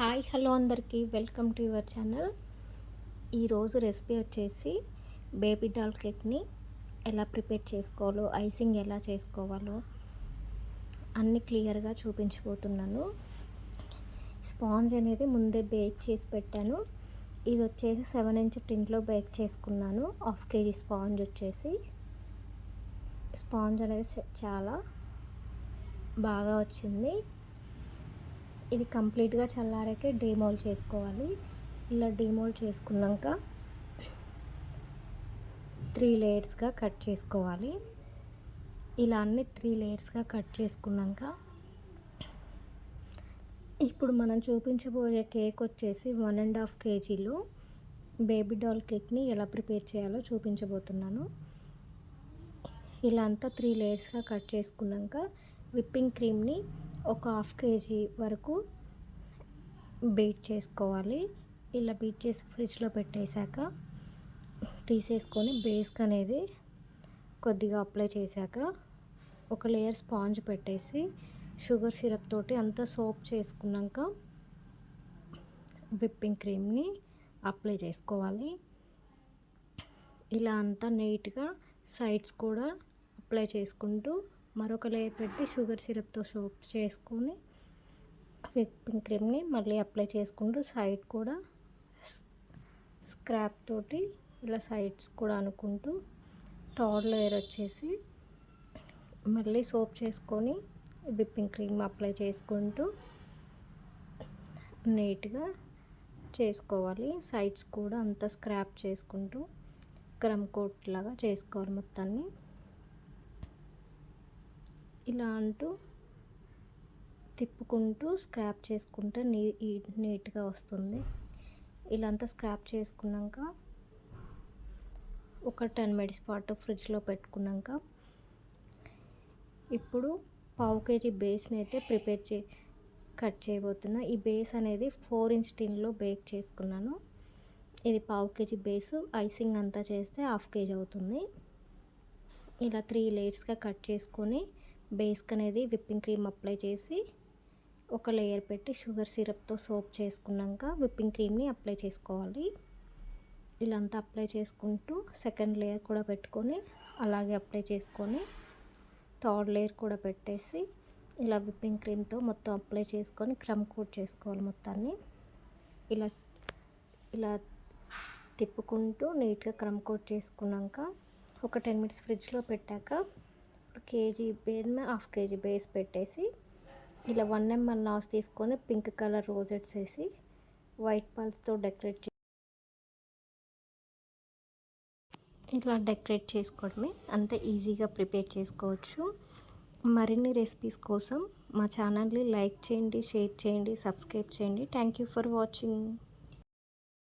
Hi hello అందరికీ. Welcome to your channel. ఈరోజు recipe వచ్చేసి బేబీ డాల్ కేక్ని ఎలా ప్రిపేర్ చేసుకోవాలో ఐసింగ్ ఎలా చేసుకోవాలో అన్నీ క్లియర్గా చూపించబోతున్నాను. స్పాంజ్ అనేది ముందే బేక్ చేసి పెట్టాను. ఇది వచ్చేసి సెవెన్ ఇంచ్ టిన్లో బేక్ చేసుకున్నాను. హాఫ్ కేజీ స్పాంజ్ వచ్చేసి. స్పాంజ్ అనేది చాలా బాగా వచ్చింది. ఇది కంప్లీట్గా చల్లారాకే డీమోల్ చేసుకోవాలి. ఇలా డీమోల్ చేసుకున్నాక త్రీ లేయర్స్గా కట్ చేసుకోవాలి. ఇలా అన్ని త్రీ లేయర్స్గా కట్ చేసుకున్నాక ఇప్పుడు మనం చూపించబోయే కేక్ వచ్చేసి వన్ అండ్ హాఫ్ కేజీలో. బేబీ డాల్ కేక్ని ఎలా ప్రిపేర్ చేయాలో చూపించబోతున్నాను. ఇలా అంతా త్రీ లేయర్స్గా కట్ చేసుకున్నాక విప్పింగ్ క్రీమ్ని ఒక హాఫ్ కేజీ వరకు బీట్ చేసుకోవాలి. ఇలా బీట్ చేసి ఫ్రిడ్జ్లో పెట్టేశాక తీసేసుకొని బేస్క్ అనేది కొద్దిగా అప్లై చేశాక ఒక లేయర్ స్పాంజ్ పెట్టేసి షుగర్ సిరప్ తోటి అంతా సోప్ చేసుకున్నాక విప్పింగ్ క్రీమ్ని అప్లై చేసుకోవాలి. ఇలా అంతా నీట్గా సైడ్స్ కూడా అప్లై చేసుకుంటూ మరొక లేయర్ పెట్టి షుగర్ సిరప్తో సోప్ చేసుకొని విప్పింగ్ క్రీమ్ని మళ్ళీ అప్లై చేసుకుంటూ సైడ్ కూడా స్క్రాప్ తోటి ఇలా సైడ్స్ కూడా అనుకుంటూ థర్డ్ లేయర్ వచ్చేసి మళ్ళీ సోప్ చేసుకొని విప్పింగ్ క్రీమ్ అప్లై చేసుకుంటూ నీట్గా చేసుకోవాలి. సైడ్స్ కూడా అంతా స్క్రాప్ చేసుకుంటూ క్రమ్ కోట్ లాగా చేసుకోవాలి మొత్తాన్ని. ఇలా అంటూ తిప్పుకుంటూ స్క్రాప్ చేసుకుంటే నీ నీట్గా వస్తుంది. ఇలా అంతా స్క్రాప్ చేసుకున్నాక ఒక టెన్ మినిట్స్ పాటు ఫ్రిడ్జ్లో పెట్టుకున్నాక ఇప్పుడు పావు కేజీ బేస్ని అయితే ప్రిపేర్ చే కట్ చేయబోతున్నా. ఈ బేస్ అనేది ఫోర్ ఇంచ్ టిన్లో బేక్ చేసుకున్నాను. ఇది పావు కేజీ బేస్. ఐసింగ్ అంతా చేస్తే హాఫ్ కేజీ అవుతుంది. ఇలా త్రీ లేయర్స్గా కట్ చేసుకొని బేస్క్ అనేది విప్పింగ్ క్రీమ్ అప్లై చేసి ఒక లేయర్ పెట్టి షుగర్ సిరప్తో సోప్ చేసుకున్నాక విప్పింగ్ క్రీమ్ని అప్లై చేసుకోవాలి. ఇలా అంతా అప్లై చేసుకుంటూ సెకండ్ లేయర్ కూడా పెట్టుకొని అలాగే అప్లై చేసుకొని థర్డ్ లేయర్ కూడా పెట్టేసి ఇలా విప్పింగ్ క్రీమ్తో మొత్తం అప్లై చేసుకొని క్రమ్ కోట్ చేసుకోవాలి మొత్తాన్ని. ఇలా ఇలా తిప్పుకుంటూ నీట్గా క్రమ్ కోట్ చేసుకున్నాక ఒక టెన్ మినిట్స్ ఫ్రిడ్జ్లో పెట్టాక KG base half KG base పెట్టేసి ఇలా వన్ ఎంఎల్ నాస్ తీసుకొని పింక్ కలర్ రోజెట్స్ వేసి వైట్ పాల్స్తో డెకరేట్ ఇలా డెకరేట్ చేసుకోవడమే. అంత ఈజీగా ప్రిపేర్ చేసుకోవచ్చు. మరిన్ని రెసిపీస్ కోసం మా ఛానల్ని లైక్ చేయండి షేర్ చేయండి సబ్స్క్రైబ్ చేయండి. Thank you for watching.